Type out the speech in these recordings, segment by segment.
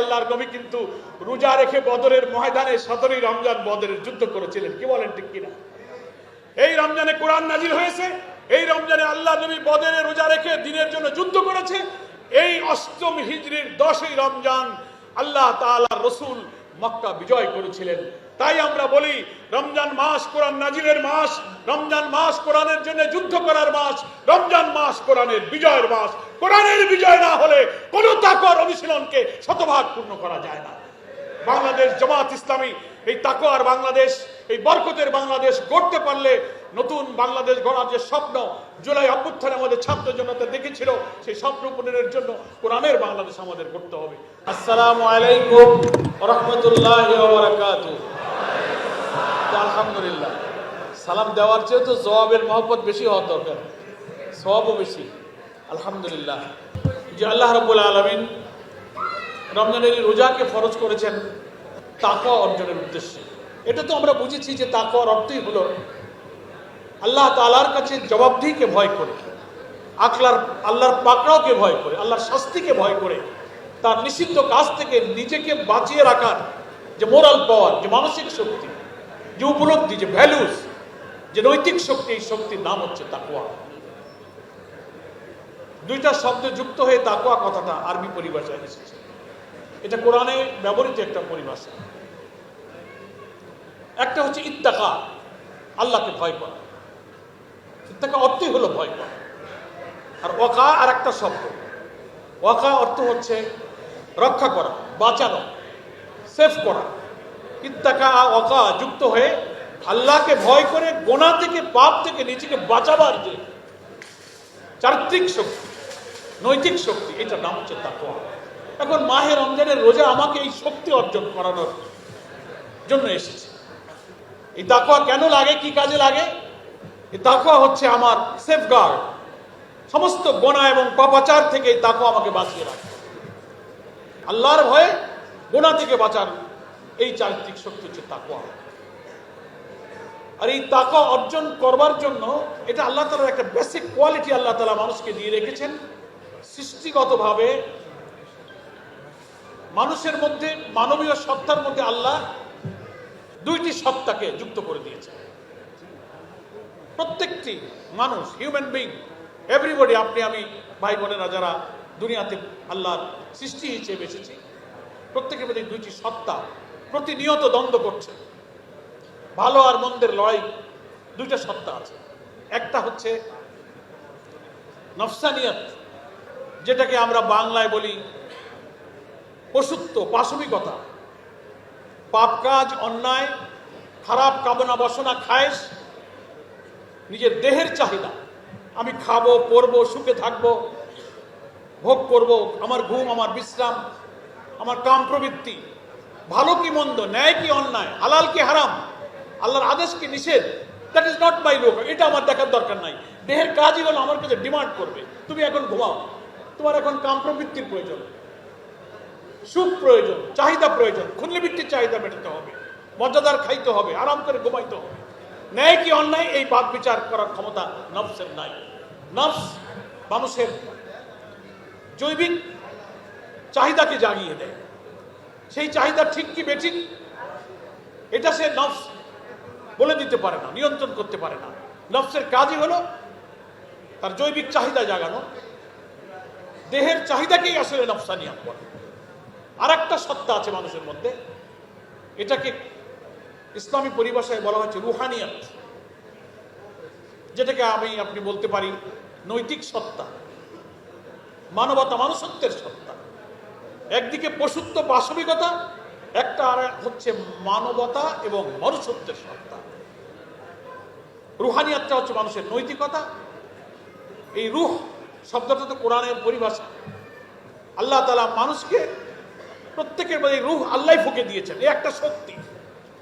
আল্লাহর নবী কিন্তু রোজা রেখে বদরের ময়দানে সতেরোই রমজান বদরের যুদ্ধ করেছিলেন। কি বলেন ঠিক কিনা? এই রমজানে কোরআন নাজির হয়েছে, এই রমজানে আল্লাহ নবী বদরে রোজা রেখে দিনের জন্য যুদ্ধ করেছে। এই অষ্টম হিজরির দশই রমজান আল্লাহ তাআলা রসুল মক্কা বিজয় করেছিলেন। তাই আমরা বলি, রমজান মাস কোরআন নাজিলের মাস, রমজান মাস কোরআনের জন্য যুদ্ধ করার মাস, রমজান মাস কোরআনের বিজয়ের মাস। কোরআনের বিজয় না হলে কোন তাকর অনুশীলনকে শতভাগ পূর্ণ করা যায় না। বাংলাদেশ জামাত ইসলামী, এই তাকোয়ার বাংলাদেশ, এই বরকতের বাংলাদেশ গড়তে পারলে নতুন বাংলাদেশ গড়ার যে স্বপ্ন জুলাই অভ্যুত্থানে আমাদের ছাত্র জনতা দেখেছিল, সেই স্বপ্ন পূরণের জন্য কোরআনের বাংলাদেশ আমাদের করতে হবে। আসসালামু আলাইকুম রহমতুল্লাহ আলহামদুলিল্লাহ। সালাম দেওয়ার চেয়ে তো জবাবের মহব্বত বেশি হওয়া দরকার। সবও বেশি। আলহামদুলিল্লাহ। যে আল্লাহ রব্বুল আলমিন রমজানের রোজাকে ফরজ করেছেন, তাকওয়া অর্জনের উদ্দেশ্যে। এটা তো আমরা বুঝেছি যে তাকওয়ার অর্থই হলো আল্লাহ তালার কাছে জবাবদিহিকে ভয় করে আকলার আল্লাহর পাকড়াওকে ভয় করে, আল্লাহর শাস্তিকে ভয় করে, তার নিষিদ্ধ কাজ থেকে নিজেকে বাঁচিয়ে রাখার যে মোরাল পাওয়ার যে মানসিক শক্তি যে উপলব্ধি, যে ভ্যালুস যে নৈতিক শক্তি, এই শক্তির নাম হচ্ছে তাকওয়া। দুইটা শব্দ যুক্ত হয়ে তাকওয়া কথাটা আরবি পরিভাষায় এসেছে। এটা কোরআনে ব্যবহৃত একটা পরিভাষা। একটা হচ্ছে ইত্তাকা, আল্লাহকে ভয় করা। ইত্তাকা অর্থই হলো ভয় করা। আর ওকা আর একটা শব্দ। ওয়াকা অর্থ হচ্ছে রক্ষা করা, বাঁচানো সেফ করা। ইত্তাকা অকা যুক্ত হয়ে আল্লাহকে ভয় করে, গোনা থেকে, পাপ থেকে নিজেকে বাঁচাবার যে চারিত্রিক শক্তি, নৈতিক শক্তি, এটার নাম হচ্ছে তাকওয়া। এখন মাহের রমজানের রোজা আমাকে এই শক্তি অর্জন করানোর জন্য এসেছে। এই তাকওয়া কেন লাগে, কি কাজে লাগে? এই তাকওয়া হচ্ছে আমার সেফগার্ড সমস্ত গোনা এবং পাপাচার থেকে এই তাকওয়া আমাকে বাঁচিয়ে রাখে। আল্লাহর ভয়ে গোনা থেকে বাঁচার এই চারিত্রিক শক্তি হচ্ছে তাকওয়া। আর এই তাকওয়া অর্জন করবার জন্য এটা আল্লাহ তালার একটা বেসিক কোয়ালিটি আল্লাহ তালা মানুষকে দিয়ে রেখেছেন। সৃষ্টিগতভাবে মানুষের মধ্যে, মানবীয় সত্তার মধ্যে আল্লাহ দুইটি সত্তাকে যুক্ত করে দিয়েছে প্রত্যেকটি মানুষ হিউম্যান বিং এভরিবডি আপনি, আমি, ভাই, বোনেরা যারা দুনিয়াতে আল্লাহর সৃষ্টি হিসেবে এসেছি, প্রত্যেকের মধ্যে দুইটি সত্তা প্রতিনিয়ত দ্বন্দ্ব করছে। ভালো আর মন্দের লড়াই দুইটা সত্তা আছে। একটা হচ্ছে নফসানিয়ত, যেটাকে আমরা বাংলায় বলি পশুত্ব, পাশবিকতা। পাপ কাজ, অন্যায়, খারাপ কামনা বাসনা, খায়েশ, নিজের দেহের চাহিদা। আমি খাব, পরবো, সুখে থাকব, ভোগ করব, আমার ঘুম, আমার বিশ্রাম, আমার কাম প্রবৃত্তি ভালো কি মন্দ, ন্যায় কি অন্যায়, হালাল কি হারাম, আল্লাহর আদেশ কি নিষেধ? দ্যাট ইজ নট মাই লোক এটা আমার দেখার দরকার নাই। দেহের কাজই হলো আমার কাছে ডিমান্ড করবে। তুমি এখন ঘুমাও। তোমার এখন কাম প্রবৃত্তির প্রয়োজন। সুখ প্রয়োজন, চাহিদা প্রয়োজন। খুনলিবৃত্তির চাহিদা মেটাতে হবে। মর্যাদার খাইতে হবে, আরাম করে ঘুমাইতে হবে। ন্যায় কি অন্যায়, এই বাদ বিচার করার ক্ষমতা নফসের নাই। নফস মানুষের জৈবিক চাহিদাকে জাগিয়ে দেয়। সেই চাহিদা ঠিক কি বেঠিক? এটা সে নফস বলে দিতে পারে না, নিয়ন্ত্রণ করতে পারে না। নফসের কাজই হলো তার জৈবিক চাহিদা জাগানো। দেহের চাহিদাকেই আসলে নফসানিয়াত বলে। আর একটা সত্তা আছে মানুষের মধ্যে, এটাকে ইসলামী পরিভাষায় বলা হচ্ছে রুহানিয়াত, যেটাকে আমি, আপনি বলতে পারি নৈতিক সত্তা, মানবতা মানুষত্বের সত্তা। একদিকে পশুত্ব পাশবিকতা একটা আর হচ্ছে মানবতা এবং মনুষ্যত্বের সত্তা। রুহানিয়াতটা হচ্ছে মানুষের নৈতিকতা। এই রুহ শব্দটা তো কোরআনের পরিভাষা। আল্লাহ তালা মানুষকে প্রত্যেকের মধ্যে রুহ আল্লাহ ফুকে দিয়েছেন এই একটা শক্তি।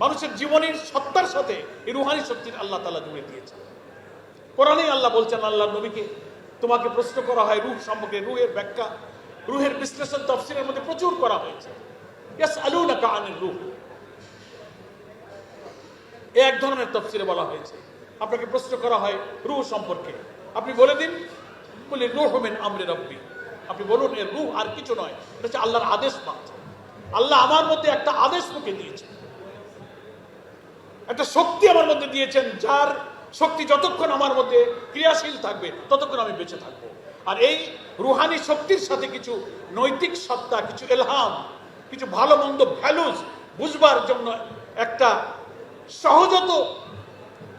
মানুষের জীবনের সত্তার সাথে এই রুহানি শক্তির আল্লাহ তালা জুড়ে দিয়েছেন। কোরআনে আল্লাহ বলছেন আল্লাহ নবীকে তোমাকে প্রশ্ন করা হয় রুহ সম্পর্কে, রুহের ব্যাখ্যা। রুহের বিশ্লেষণ তফসিলের মধ্যে প্রচুর করা হয়েছে। রুহ। এক ধরনের তফসিলে বলা হয়েছে। আপনাকে প্রশ্ন করা হয়, রুহ সম্পর্কে। আপনি বলে দিন বলি রুহ হবেন আমরে রব্বি। আপনি বলুন এর রুহ আর কিছু নয়, এটা হচ্ছে আল্লাহর আদেশ মাত্র। আল্লাহ আমার মধ্যে একটা আদেশ মুখে দিয়েছেন। একটা শক্তি আমার মধ্যে দিয়েছেন, যার শক্তি যতক্ষণ আমার মধ্যে ক্রিয়াশীল থাকবে, ততক্ষণ আমি বেঁচে থাকব। আর এই রুহানি শক্তির সাথে কিছু নৈতিক সত্তা, কিছু এলহাম, কিছু ভালো মন্দ ভ্যালুস বুঝবার জন্য একটা সহজত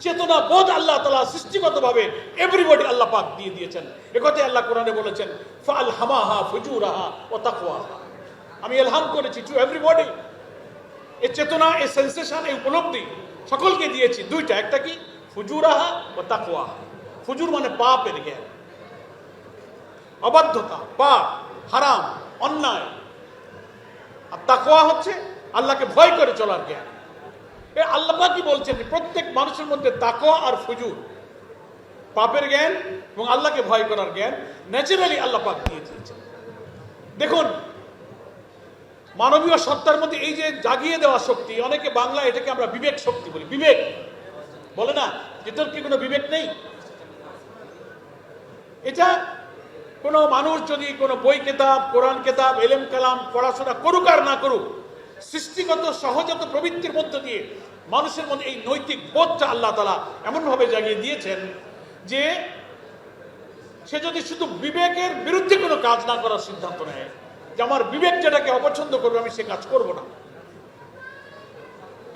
চেতনা বোধ আল্লাহ তালা সৃষ্টিগতভাবে এভরিবডি আল্লাহ পাক দিয়ে দিয়েছেন। একথা আল্লাহ কোরআনে বলেছেন ফাল হামাহা ফুজুরাহা ও তাকওয়াহা। আমি এলহাম করেছি টু এভরিবডি এ চেতনা, এ সেন্সেশন এই উপলব্ধি সকলকে দিয়েছি দুইটা। একটা কি? ফুজুরাহা ও তাকওয়াহা। ফুজুর মানে পাপের জ্ঞান। অবাধ্যতা, পাপ, হারাম, অন্যায়। আর তাকওয়া হচ্ছে আল্লাহকে ভয় করে চলার জ্ঞান। এ আল্লাহ কি বলছেন প্রত্যেক মানুষের মধ্যে তাকোয়া আর ফুজুর, পাপের জ্ঞান এবং আল্লাহকে ভয় করার জ্ঞান ন্যাচারালি আল্লাহ পাক দিয়ে দিয়েছেন। দেখুন, মানবীয় সত্তার মধ্যে এই যে জাগিয়ে দেওয়া শক্তি, অনেকে বাংলা এটাকে আমরা বিবেক শক্তি বলি, বিবেক। বলে না তোর কি কোনো বিবেক নেই? এটা কোনো মানুষ যদি কোনো বই কেতাব, কোরআন কেতাব, এলেম কালাম, পড়াশোনা করুক আর না করুক, সৃষ্টিগত সহজাত প্রবৃত্তির মধ্য দিয়ে মানুষের মধ্যে এই নৈতিক বোধটা আল্লাহ তালা এমনভাবে জাগিয়ে দিয়েছেন যে সে যদি শুধু বিবেকের বিরুদ্ধে কোনো কাজ না করার সিদ্ধান্ত নেয়, যে আমার বিবেক যেটাকে অপছন্দ করবে, আমি সে কাজ করব না।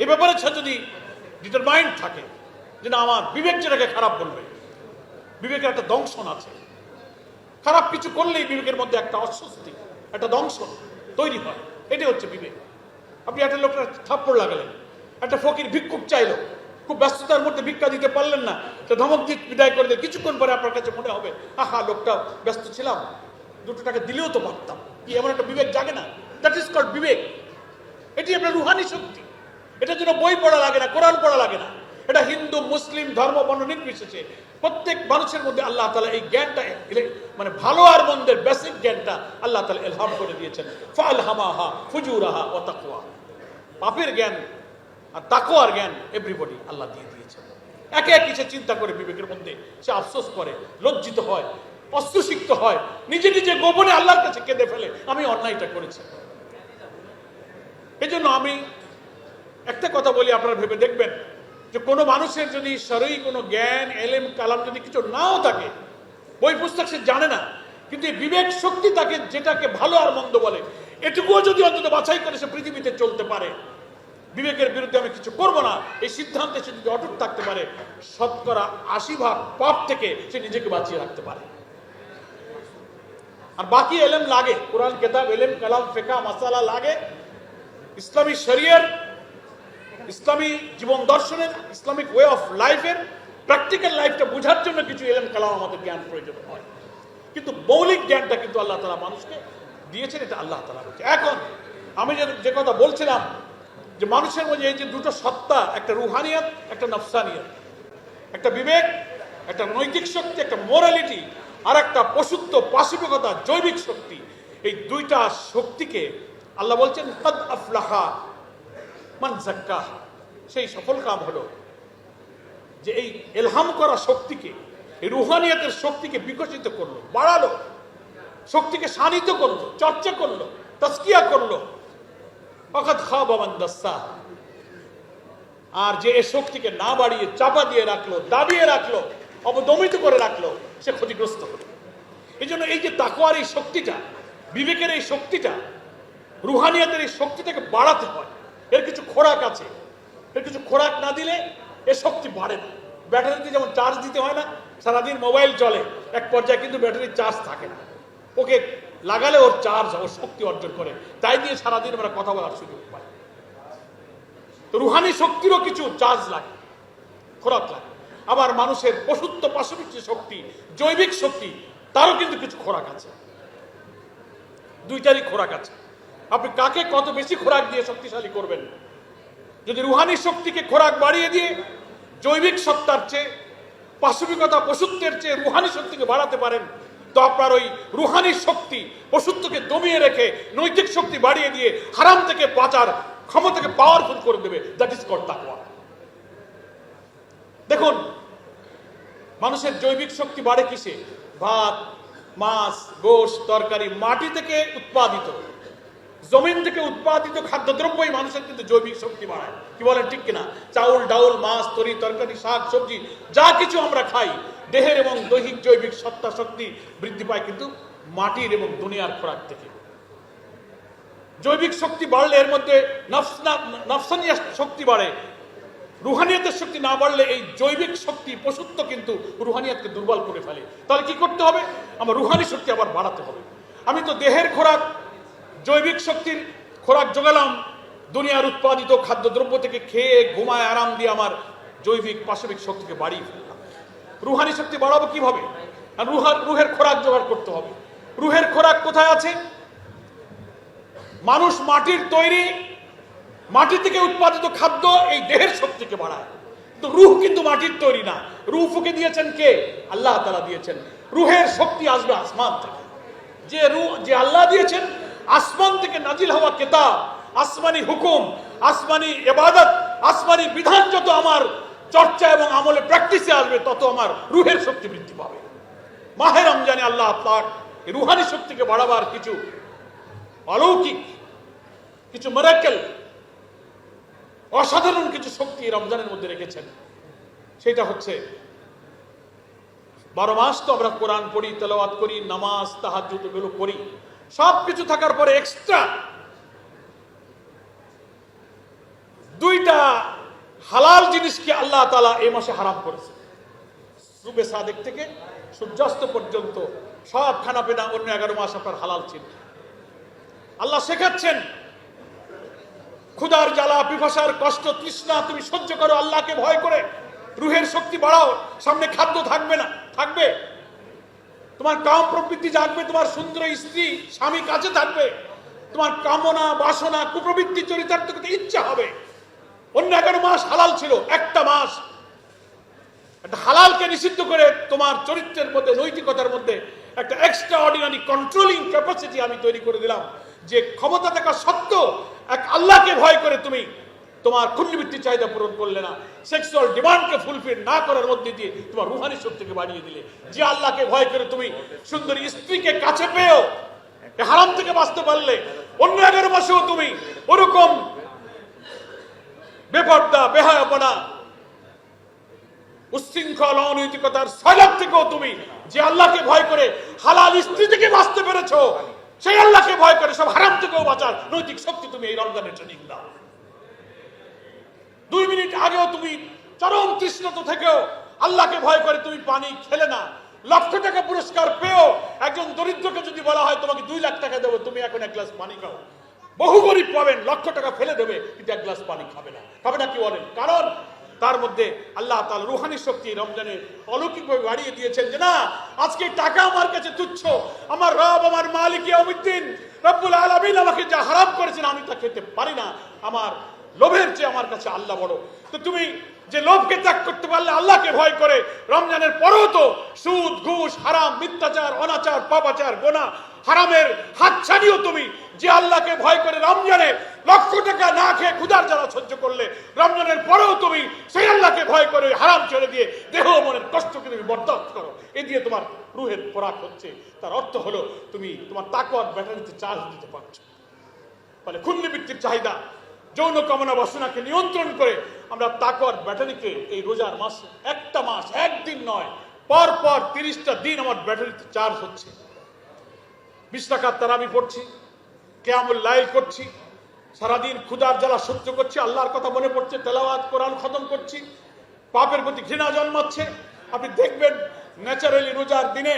এ ব্যাপারে সে যদি ডিটারমাইন্ড থাকে, যে না, আমার বিবেক যেটাকে খারাপ বলবে, বিবেকের একটা দংশন আছে খারাপ কিছু করলেই বিবেকের মধ্যে একটা অস্বস্তি, একটা দংশন তৈরি হয়। এটাই হচ্ছে বিবেক। আপনি একটা লোকটা থাপ্পড় লাগালেন, একটা ফকির ভিক্ষুক চাইলো, খুব ব্যস্ততার মধ্যে ভিক্ষা দিতে পারলেন না, তো ধমক দিয়ে বিদায় করে দিলেন। কিছুক্ষণ পরে আপনার কাছে মনে হবে, আহা, লোকটা ব্যস্ত ছিলাম, দুটো টাকা দিলেও তো পারতাম। কি এমন একটা বিবেক জাগে না? দ্যাট ইজ কল্ড বিবেক। এটি আপনার রুহানি শক্তি। এটার জন্য বই পড়া লাগে না, কোরআন পড়া লাগে না। এটা হিন্দু, মুসলিম, ধর্ম, বর্ণ নির্বিশেষে প্রত্যেক মানুষের মধ্যে আল্লাহ তালা এই জ্ঞানটা মানে ভালো আর মন্দের বেসিক জ্ঞানটা আল্লাহ তালা এলহাম করে দিয়েছেন। ফাল হামাহা ফুজুরাহা ও তাকুয়া পাপের জ্ঞান আর তাকুয়ার জ্ঞান এভরিবডি আল্লাহ দিয়ে দিয়েছেন। একে একে সে চিন্তা করে বিবেকের মধ্যে সে আফসোস করে, লজ্জিত হয় অস্ত্রসিক্ত হয়, নিজে নিজে গোপনে আল্লাহর কাছে কেঁদে ফেলে। আমি অন্যায়টা করেছি। এই জন্য আমি একটা কথা বলি, আপনারা ভেবে দেখবেন যে কোনো মানুষের যদি শরীর কোনো জ্ঞান, এলেম, কালাম যদি কিছু নাও থাকে, বই পুস্তক সে জানে না, কিন্তু বিবেক শক্তি তাকে যেটাকে ভালো আর মন্দ বলে, এটুকুও যদি অন্তত বাছাই করে সে পৃথিবীতে চলতে পারে। বিবেকের বিরুদ্ধে আমি কিছু করব না, এই সিদ্ধান্তে সে যদি অটুট থাকতে পারে, শতকরা আশি ভাগ পাপ থেকে সে নিজেকে বাঁচিয়ে রাখতে পারে। আর বাকি এলেম লাগে, কোরআন, কেতাব, এলেম, কালাম ফেকা মাসালা লাগে। ইসলামী শরিয়ার ইসলামী জীবন দর্শনের, ইসলামিক ওয়ে অফ লাইফের প্র্যাকটিক্যাল লাইফটা বোঝার জন্য কিছু এলেম কালাম আমাদের জ্ঞান প্রয়োজন হয়। কিন্তু মৌলিক জ্ঞানটা কিন্তু আল্লাহ তালা মানুষকে দিয়েছেন, এটা আল্লাহ তালা বলছে। এখন, আমি যে কথা বলছিলাম, যে মানুষের মধ্যে এই যে দুটো সত্তা, একটা রুহানিয়াত, একটা নফসানিয়াত, একটা বিবেক, একটা নৈতিক শক্তি, একটা মোরালিটি আর একটা পশুত্ব, পাশবিকতা, জৈবিক শক্তি, এই দুইটা শক্তিকে আল্লাহ বলছেন, কদ আফলাহা মান জাক্কাহ সেই সফল কাম হলো যে এই এলহাম করা শক্তিকে, এই রুহানিয়াতের শক্তিকে বিকশিত করল, বাড়ালো, শক্তিকে শানিত করল, চর্চা করল তস্কিয়া করল। অকাত খাবান দস্তা আর যে এই শক্তিকে না বাড়িয়ে চাপা দিয়ে রাখল, দাবিয়ে রাখল, অবদমিত করে রাখল, সে ক্ষতিগ্রস্ত হলো। এই জন্য এই যে তাকোয়ার এই শক্তিটা, বিবেকের এই শক্তিটা, রুহানিয়াতের এই শক্তিটাকে বাড়াতে হয়। এর কিছু খোরাক আছে। এর কিছু খোরাক না দিলে এর শক্তি বাড়ে না। ব্যাটারিতে যেমন চার্জ দিতে হয় না, সারাদিন মোবাইল চলে, এক পর্যায়ে কিন্তু ব্যাটারির চার্জ থাকে না। ওকে লাগালে ওর চার্জ ওর শক্তি অর্জন করে। তাই দিয়ে সারাদিন আমরা কথা বলার সুযোগ পাই। রুহানি শক্তিরও কিছু চার্জ লাগে, খোরাক লাগে। আবার মানুষের পশুত্ব পাশবিক যে শক্তি, জৈবিক শক্তি, তারও কিন্তু কিছু খোরাক আছে। দুইটারই খোরাক আছে। আপনি কাকে কত বেশি খোরাক দিয়ে শক্তিশালী করবেন? যদি রুহানি শক্তিকে খোরাক বাড়িয়ে দিয়ে জৈবিক সত্তার চেয়ে, পাশবিকতা পশুত্বের চেয়ে রুহানি শক্তিকে বাড়াতে পারেন, তো আপনার ওই রুহানি শক্তি পশুত্বকে দমিয়ে রেখে নৈতিক শক্তি বাড়িয়ে দিয়ে হারাম থেকে বাঁচার ক্ষমতাকে পাওয়ারফুল করে দেবে। দ্যাট ইজ কট তাকওয়া। দেখুন, মানুষের জৈবিক শক্তি বাড়ে কিসে? ভাত, মাছ, গোশ, তরকারি মাটি থেকে উৎপাদিত। জমিন থেকে উৎপাদিত খাদ্যদ্রব্যই মানুষের কিন্তু জৈবিক শক্তি বাড়ায়। কি বলেন, ঠিক কিনা? চাউল, ডাউল, মাছ, তরি, তরকারি, শাক, সবজি, যা কিছু আমরা খাই, দেহের এবং দৈহিক জৈবিক সত্তা শক্তি বৃদ্ধি পায় কিন্তু মাটির এবং দুনিয়ার খোরাক থেকে। জৈবিক শক্তি বাড়লে এর মধ্যে নফসানিয়া শক্তি বাড়ে। রুহানিয়াতের শক্তি না বাড়লে এই জৈবিক শক্তি, পশুত্ব কিন্তু রুহানিয়াতকে দুর্বল করে ফেলে। তাহলে কি করতে হবে? আমার রুহানি শক্তি আবার বাড়াতে হবে। আমি তো দেহের খোরাক জৈবিক শক্তির খোরাক জোগালাম দুনিয়ার উৎপাদিত খাদ্যদ্রব্য থেকে খেয়ে, ঘুমায়, আরাম দিয়ে আমার জৈবিক, পাশবিক শক্তিকে বাড়িয়ে ফেললাম। রুহানি শক্তি বাড়াবো কীভাবে? আর রুহার, রুহের খোরাক জোগাড় করতে হবে। রুহের খোরাক কোথায় আছে? মানুষ মাটির তৈরি মাটি থেকে উৎপাদিত খাদ্য এই দেহের শক্তিকে বাড়ায়। তো রুহ কিন্তু মাটির তৈরি না। রুহ ফুকে দিয়েছেন কে? আল্লাহ তালা দিয়েছেন। রুহের শক্তি আসবে আসমান থেকে। যে রুহ, যে আল্লাহ দিয়েছেন আসমান থেকে নাজিল হওয়া কেতাব, আসমানি হুকুম, আসমানি এবাদত আসমানি বিধান যত আমার চর্চা এবং আমলে প্র্যাকটিসে আসবে, তত আমার রুহের শক্তি বৃদ্ধি পাবে। মাহে রমজানে আল্লাহ পাক রুহানি শক্তিকে বাড়াবার কিছু অলৌকিক, কিছু মেরাকেল অসাধারণ কিছু শক্তি রমজানের মধ্যে রেখেছেন। সেটা হচ্ছে, বারো মাস তো আমরা কোরআন পড়ি, তেলাওয়াত করি, নামাজ, তাহাজ্জুদ এগুলো করি। সব কিছু থাকার পরে এক্সট্রা দুইটা হালাল জিনিসকে আল্লাহ তালা এই মাসে হারাম করেছে। সুবে সাদেক থেকে সূর্যাস্ত পর্যন্ত সব খানা পেনা অন্য এগারো মাস আপনার হালাল ছিল। আল্লাহ শেখাচ্ছেন, ক্ষুধার জ্বালা, পিপাসার কষ্ট, তৃষ্ণা, তুমি সহ্য করো আল্লাহকে ভয় করে, রুহের শক্তি বাড়াও, সামনে খাদ্য থাকবে না, থাকবে। তোমার কাম প্রবৃত্তি জাগবে, তোমার সুন্দর স্ত্রী, স্বামী কাছে থাকবে, তোমার কামনা, বাসনা, কুপ্রবৃত্তি চরিতার্থ করতে ইচ্ছা হবে। অন্য এগারো মাস হালাল ছিল, একটা মাস। একটা হালালকে নিষিদ্ধ করে তোমার চরিত্রের মধ্যে, নৈতিকতার মধ্যে একটা এক্সট্রা অর্ডিনারি কন্ট্রোলিং ক্যাপাসিটি আমি তৈরি করে দিলাম, যে ক্ষমতা থাকা সত্ত্বেও এক আল্লাহকে ভয় করে তুমি তোমার খুন্নিবৃত্তি চাহিদা পূরণ করলে না সেক্সুয়াল ডিমান্ডকে ফুলফিল না করার মধ্যে দিয়ে তোমার রুহানি শক্তিকে বাড়িয়ে দিলে। যে আল্লাহকে ভয় করে তুমি সুন্দরী স্ত্রীকে কাছে পেয়েও হারাম থেকে বাঁচতে পারলে, অন্য এগারো মাসেও তুমি ওরকম বেপর্দা, বেহায়াপনা, উচ্ছৃঙ্খল, অনৈতিকতার সয়লাভ থেকেও তুমি যে আল্লাহকে ভয় করে হালাল স্ত্রী থেকে বাঁচতে পেরেছ, সেই আল্লাহকে ভয় করে সব হারাম থেকেও বাঁচার নৈতিক শক্তি তুমি এই রমজানের ট্রেনিং দাও। দুই মিনিট আগেও তুমি চরম তৃষ্ণত থেকেও আল্লাহকে ভয় করে তুমি পানি খেলে না। লক্ষ টাকা পুরস্কার পেয়েও একজন দরিদ্রকে যদি বলা হয়, তোমাকে দুই লাখ টাকা দেবো, তুমি এখন এক গ্লাস পানি খাও। বহু গরিব পাবেন, লক্ষ টাকা ফেলে দেবে, কিন্তু এক গ্লাস পানি খাবে না। খাবে না কি বলেন? কারণ তার মধ্যে আল্লাহ তাল রুহানি শক্তি রমজানে অলৌকিকভাবে বাড়িয়ে দিয়েছেন যে, না, আজকে টাকা আমার কাছে তুচ্ছ। আমার রব, আমার মালিক ইয়াউমিদ্দিন। রব্বুল আলামিন আমাকে যা হারাম করেছেন আমি তা খেতে পারি না। আমার লোভের চেয়ে আমার কাছে আল্লাহ বড়। তো তুমি যে লোভকে ত্যাগ করতে পারলে আল্লাহকে ভয় করে, রমজানের পরেও তো সুদ, ঘুষ, হারাম, মিথ্যাচার, অনাচার, পাপাচার, গোনা, হারামের হাত ছাড়িও তুমি যে আল্লাহকে ভয় করে রমজানে লক্ষ টাকা না খেয়ে ক্ষুধার জ্বালা সহ্য করলে, রমজানের পরেও তুমি সেই আল্লাহকে ভয় করে হারাম ছেড়ে দিয়ে দেহ মনের কষ্টকে তুমি বরদাস্ত করো। এ দিয়ে তোমার রুহের খোরাক হচ্ছে। তার অর্থ হলো তুমি তোমার তাকওয়ার ব্যাটারিতে চার্জ দিতে পারছ। ফলে ক্ষুণ্ণবৃত্তির চাহিদা যৌন কামনা বাসনাকে নিয়ন্ত্রণ করে আমরা তাকওয়ার ব্যাটারিকে এই রোজার মাস, একটা মাস, একদিন নয়, পর পর তিরিশটা দিন আমার ব্যাটারিতে চার্জ হচ্ছে। বিশ টাকার তারাবি পড়ছি, কেয়ামুল লাইল করছি, সারাদিন ক্ষুদার জ্বালা সহ্য করছি, আল্লাহর কথা মনে পড়ছে, তেলাওয়াত, কোরআন খতম করছি, পাপের প্রতি ঘৃণা জন্মাচ্ছে। আপনি দেখবেন ন্যাচারালি রোজার দিনে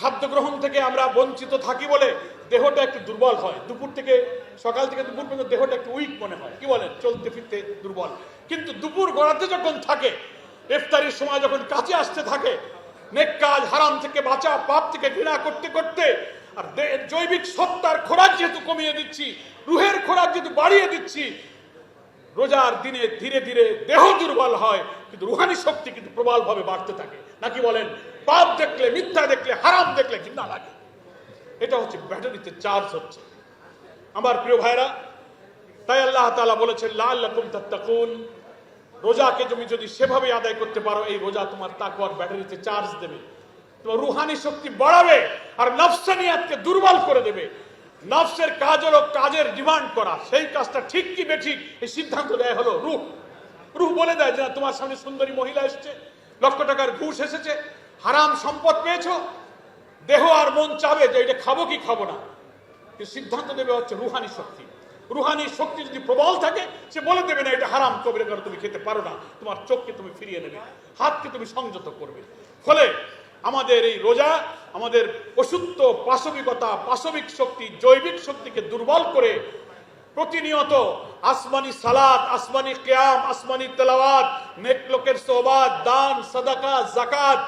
খাদ্য গ্রহণ থেকে আমরা বঞ্চিত থাকি বলে দেহটা একটু দুর্বল হয়। দুপুর থেকে সকাল থেকে দুপুর পর্যন্ত দেহটা একটু উইক মনে হয়। কি বলেন? চলতে ফিরতে দুর্বল। কিন্তু দুপুর গড়াতে যখন থাকে, ইফতারির সময় যখন কাছে আসতে থাকে, নেক কাজ হারাম থেকে বাঁচা, পাপ থেকে ঘৃণা করতে করতে, আর জৈবিক সত্তার খোরাক যেহেতু কমিয়ে দিচ্ছি, রুহের খোরাক যেহেতু বাড়িয়ে দিচ্ছি, রোজার দিনে ধীরে ধীরে দেহ দুর্বল হয়, কিন্তু রুহানি শক্তি কিন্তু প্রবলভাবে বাড়তে থাকে। নাকি বলেন? পাপ দেখলে, মিথ্যা দেখলে, হারাম দেখলে ঘৃণা লাগে। এটা হচ্ছে ব্যাটারিতে চার্জ হচ্ছে। আমার প্রিয় ভাইরা, তাই আল্লাহ তাআলা বলেছেন, লাআল্লাকুম তাত্তাকুন। রোজাকে তুমি যদি সেভাবে আদায় করতে পারো, এই রোজা তোমার তাকওয়ার ব্যাটারিতে চার্জ দেবে। তোমার রুহানি শক্তি বাড়াবে আর নফসানিয়াতকে দুর্বল করে দেবে। নফসের কাজ হলো কাজের ডিমান্ড করা, সেই কাজটা ঠিক কি বেঠিক, এই সিদ্ধান্ত দেয় হলো রূপ রুহ বলে দেয় যে, তোমার সামনে সুন্দরী মহিলা এসেছে, লক্ষ টাকার ঘুষ এসেছে, হারাম সম্পদ পেয়েছ, দেহ আর মন চাবে যে, এটা খাব কি খাব না। সিদ্ধান্ত দেবে হচ্ছে রুহানি শক্তি। রুহানি শক্তি যদি প্রবল থাকে, সে বলে দেবে না, এটা হারাম কবিরে কারণ তুমি খেতে পারো না। তোমার চোখকে তুমি ফিরিয়ে নেবে, হাতকে তুমি সংযত করবে। ফলে আমাদের এই রোজা, আমাদের পশুত্ব পাশবিকতা, পাশবিক শক্তি, জৈবিক শক্তিকে দুর্বল করে প্রতিনিয়ত আসমানি সালাত, আসমানি কেয়াম, আসমানি তেলাওয়াত, নেক লোকের সোবাদ দান, সাদাকা জাকাত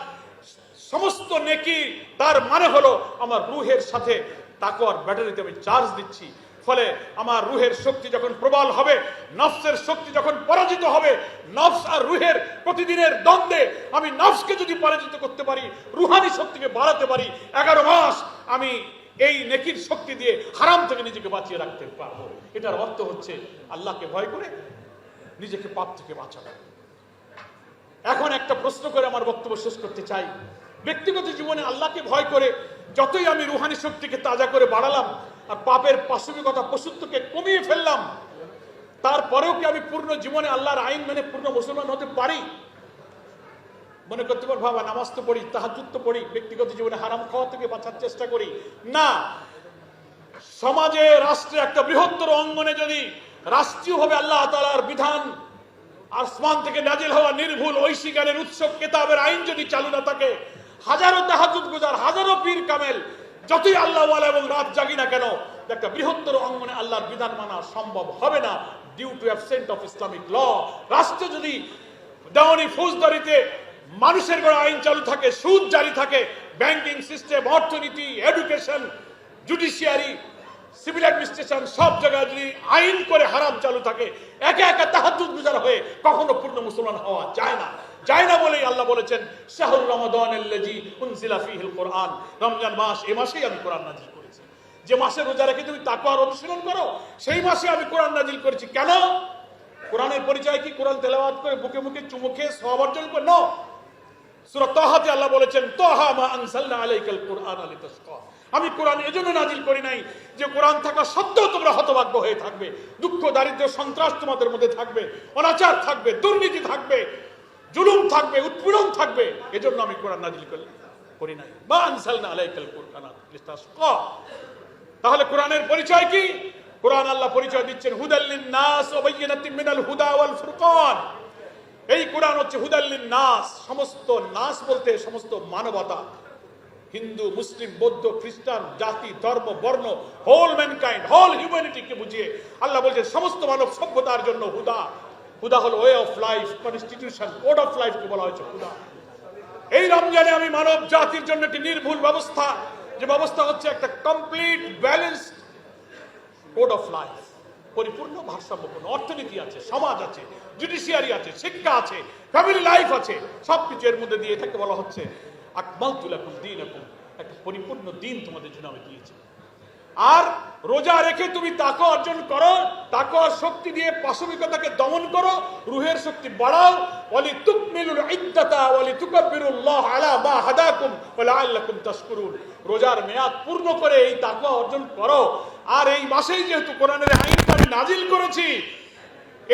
সমস্ত নেকি, তার মানে হলো আমার রুহের সাথে তাকওয়ার ব্যাটারিতে আমি চার্জ দিচ্ছি। ফলে আমার রুহের শক্তি যখন প্রবল হবে, নফসের শক্তি যখন পরাজিত হবে, নফস আর রুহের প্রতিদিনের দ্বন্দ্বে আমি নফসকে যদি পরাজিত করতে পারি, রুহানি শক্তিকে বাড়াতে পারি, এগারো মাস আমি এই নেকির শক্তি দিয়ে হারাম থেকে নিজেকে বাঁচিয়ে রাখতে পারব। এটার অর্থ হচ্ছে আল্লাহকে ভয় করে নিজেকে পাপ থেকে বাঁচানো। এখন একটা প্রশ্ন করে আমার বক্তব্য শেষ করতে চাই। ব্যক্তিগত জীবনে আল্লাহকে ভয় করে যতই আমি রুহানি শক্তিকে তাজা করে বাড়ালাম আর পাপের পাশবিকতা পশুত্বকে কমিয়ে ফেললাম, তারপরেও কি আমি পূর্ণ জীবনে আল্লাহর আইন মেনে পূর্ণ মুসলমান হতে পারি? মনে করতে পার, বাবা, নামাজ তো পড়ি তাহাজুদ তো পড়ি, ব্যক্তিগত জীবনে হারাম খাওয়া থেকে বাঁচার চেষ্টা করি। না, সমাজে, রাষ্ট্রে একটা বৃহত্তর অঙ্গনে যদি রাষ্ট্রীয়ভাবে আল্লাহ তালার বিধান আসমান থেকে নাজিল হওয়া নির্ভুল ঐশিকারের উৎসব কেতাবের আইন যদি চালু না থাকে হাজারো তাহাজুদ গুজার, হাজারো পীর কামেল, যতই আল্লাহ এবং রাত জাগি না কেন, একটা বৃহত্তর অঙ্গনে আল্লাহর বিধান মানা সম্ভব হবে না due to absent of Islamic law রাষ্ট্র যদি দেওয়ানি ফৌজদারিতে মানুষের গড়ে আইন চালু থাকে, সুদ জারি থাকে ব্যাংকিং সিস্টেম অর্থনীতি এডুকেশন জুডিশিয়ারি সিভিল অ্যাডমিনিস্ট্রেশন সব জায়গায় যদি আইন করে হারাম চালু থাকে, একে একা তাহাজুদ গুজার হয়ে কখনো পূর্ণ মুসলমান হওয়া যায় না। যায় না বলেই আল্লাহ বলেছেন শাহরুর রমাদান কোরআন। রমজান মাস, এ মাসেই আমি কোরআন নাজিল করেছি। যে মাসে রোজা রেখে তুমি তাকওয়ার অনুশীলন করো, সেই মাসে আমি কোরআন নাজিল করেছি। কেন? কোরআনের পরিচয় কি? কোরআন তেলাওয়াত করে বুকে মুখে চুমু খেয়ে সব অর্জন করে? ন। সূরা তাহাতে আল্লাহ বলেছেন, তাহা মা আনসালনা আলাইকাল কুরআন লিতাশকা আমি কোরআন এজন্য নাজিল করি নাই যে কোরআন থাকা সত্ত্বেও তোমরা হতভাগ্য হয়ে থাকবে। দুঃখ দারিদ্র সন্ত্রাস তোমাদের মধ্যে থাকবে। অনাচার থাকবে, দুর্নীতি থাকবে। জুলুম থাকবে, উৎপীড়ন থাকবে, এজন্য আমি কোরআন নাজিল করি করি নাই। মা আনসালনা আলাইকাল কুরআন তাহলে কোরআনের পরিচয় কি? কোরআন আল্লাহ পরিচয় দিচ্ছেন হুদাল্লিন নাস ওয়া বায়্যিনাতিন মিনাল হুদা ওয়াল ফুরকান। এই কোরআন হচ্ছে হুদাল্লিন নাস সমস্ত নাস বলতে সমস্ত মানবতা। হিন্দু, মুসলিম, বৌদ্ধ, খ্রিস্টান, জাতি, ধর্ম, বর্ণ হোল ম্যানকাইন্ড হোল হিউম্যানিটিকে বুঝিয়ে আল্লাহ বলছে সমস্ত মানব সভ্যতার জন্য হুদা হুদা হল way of life constitution code of লাইফকে বলা হয়েছে হুদা এই রমজানে আমি মানব জাতির জন্য একটি নির্ভুল ব্যবস্থা, যে ব্যবস্থা হচ্ছে একটা complete balance code of life পরিপূর্ণ, ভারসাম্যপূর্ণ, অর্থনীতি আছে, সমাজ আছে জুডিশিয়ারি আছে, শিক্ষা আছে ফ্যামিলি লাইফ আছে, সবকিছু এর মধ্যে দিয়ে এটাকে বলা হচ্ছে আকমাল তুলাকুম দিন এখন একটা পরিপূর্ণ দিন তোমাদের জন্য আমি দিয়েছি। আর রোজা রেখে তুমি তাকে অর্জন করো তাকে শক্তি দিয়ে পাশবিকতাকে দমন করো, রুহের শক্তি বাড়াও। ওয়ালি তুকমিলুল ইদ্দাতা ওয়ালি তুকাব্বিরুল্লাহ আলা মা হাদাকুম ওয়া লাআল্লাকুম তাশকুরুন। রোজার মেয়াদ পূর্ণ করে এই তাকওয়া অর্জন করো। আর এই মাসেই যেহেতু কোরআনের আইন আমি নাজিল করেছি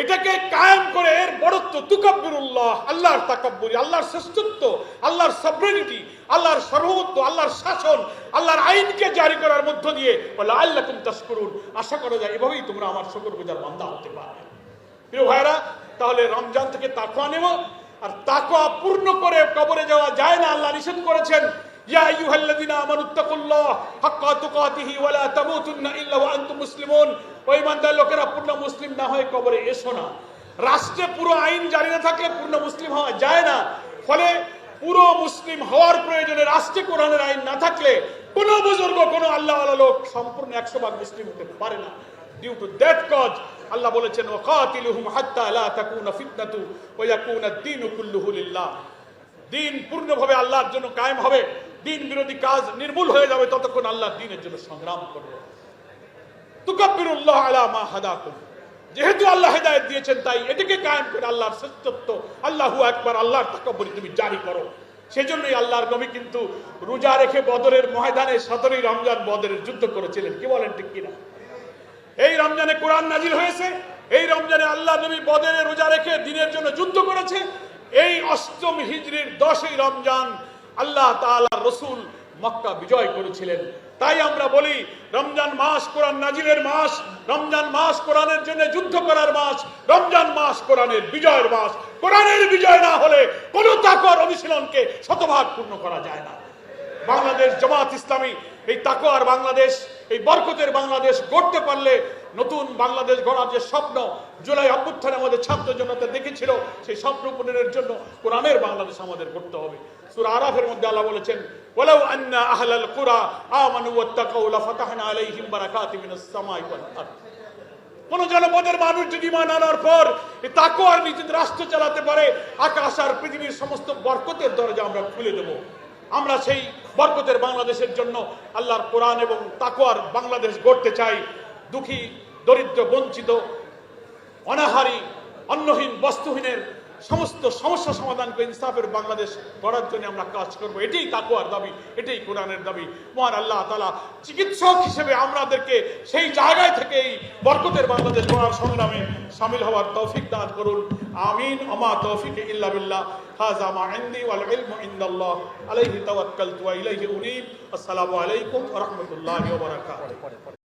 এটাকে কায়েম করে এর বড়ত্ব তুকাব্বিরুল্লাহ, আল্লাহর তাকাব্বুরি, আল্লাহর শ্রেষ্ঠত্ব, আল্লাহর সবরিনিটি আল্লাহর সর্বত্ব আল্লাহর শাসন, আল্লাহর আইনকে জারি করার মধ্য দিয়ে বলে আল্লাহ কুম তাস্করুন আশা করা যায় এভাবেই তোমরা আমার শকর গুজার বান্দা হতে পারবে। প্রিয় ভাইরা তাহলে রমজান থেকে তাকওয়া নেব আর তাকওয়া পূর্ণ করে কবরে যাওয়া যায় না, আল্লাহ নিষেধ করেছেন। ইয়া আইয়ুহাল্লাযীনা আমানুত্তাকুল্লাহ হাক্কা তুকাতিহি ওয়া লা তামুতুন্না ইল্লা ওয়া আনতুম মুসলিমুন। ও ইমানদার লোকেরা, পূর্ণ মুসলিম না হয়ে কবরে এসো না। রাষ্ট্রে পুরো আইন জারি না থাকলে পূর্ণ মুসলিম হওয়া যায় না। ফলে পুরো মুসলিম হওয়ার প্রয়োজনে রাষ্ট্রে কোরআনের আইন না থাকলে কোন বুজুর্গ, কোন আল্লাহ লোক সম্পূর্ণ একশো ভাগ মুসলিম হতে পারে না। Due to that cause Allah বলেছেন, ওয়াকাতিলুহুম হাত্তা লা তাকুনা ফিতনাতু ওয়া ইয়াকুনা ad-দীনু কুল্লুহু লিল্লাহ। দিন পূর্ণভাবে আল্লাহর জন্য কায়েম হবে। দিন বিরোধী কাজ নির্মূল হয়ে যাবে ততক্ষণ আল্লাহর দিনের জন্য সংগ্রাম করবে। আলা মা যেহেতু আল্লাহ হেদায়েত দিয়েছেন, তাই এটাকে কায়েম করে আল্লাহর শ্রেষ্ঠত্ব, আল্লাহু আকবার, আল্লাহর তুমি জারি করো। সেজন্যই আল্লাহর নবী কিন্তু রোজা রেখে বদরের ময়দানে সতেরোই রমজান বদরের যুদ্ধ করেছিলেন। কি বলেন ঠিক কিনা? এই রমজানে কোরআন নাজিল হয়েছে, এই রমজানে আল্লাহ নবী বদরে রোজা রেখে দিনের জন্য যুদ্ধ করেছে। এই অষ্টম হিজরির দশই রমজান আল্লাহ তাআলা রসুল মক্কা বিজয় করেছিলেন। তাই আমরা বলি, রমজান মাস কোরআন নাজিলের মাস, রমজান মাস কোরআনের জন্য যুদ্ধ করার মাস, রমজান মাস কোরআনের বিজয়ের মাস। কোরআনের বিজয় না হলে কোনো তাকর অনুশীলনকে শতভাগ পূর্ণ করা যায় না। বাংলাদেশ জামাত ইসলামী, এই তাকোয়ার বাংলাদেশ, এই বরকতের বাংলাদেশ গড়তে পারলে নতুন বাংলাদেশ গড়ার যে স্বপ্ন জুলাই অভ্যুত্থানে আমাদের ছাত্র জনতা দেখেছিল, সেই স্বপ্ন পূরণের জন্য কোরআনের বাংলাদেশ আমাদের করতে হবে। সূরা আরাফের মধ্যে আল্লাহ বলেছেন, ওয়ালাউ আন্না আহলাল কুরা আমানু ওয়াত্তাকাউ লাফাতাহনা আলাইহিম বারাকাতিম মিনাস সামাই ওয়াল কোন জনপদের মানুষ যদি ইমান আনার পর এই তাকওয়ার নিজেদের রাষ্ট্র চালাতে পারে, আকাশ আর পৃথিবীর সমস্ত বরকতের দরজা আমরা খুলে দেব। আমরা সেই বরকতের বাংলাদেশের জন্য আল্লাহর কোরআন এবং তাকওয়ার বাংলাদেশ গড়তে চাই। দুঃখী, দরিদ্র, বঞ্চিত, অনাহারী, অন্নহীন, বস্তুহীনের সমস্ত সমস্যা সমাধান করে ইনসাফের বাংলাদেশ গড়ার জন্য আমরা কাজ করব। এটাই তাকুয়ার দাবি, এটাই কোরআনের দাবি। মহান আল্লাহ তালা চিকিৎসক হিসেবে আমাদেরকে সেই জায়গায় থেকে এই বরকতের বাংলাদেশ গড়ার সংগ্রামে সামিল হওয়ার তৌফিক দান করুন। আমিন। আমা তৌফিক ইল্লা বিল্লাহ। হাযা মা ইনদি ওয়াল আলাইহি তাওয়াক্কালতু ওয়া ইলাইহি উনীব। আসসালামু আলাইকুম ওয়া রাহমাতুল্লাহি ওয়া বারাকাতুহু।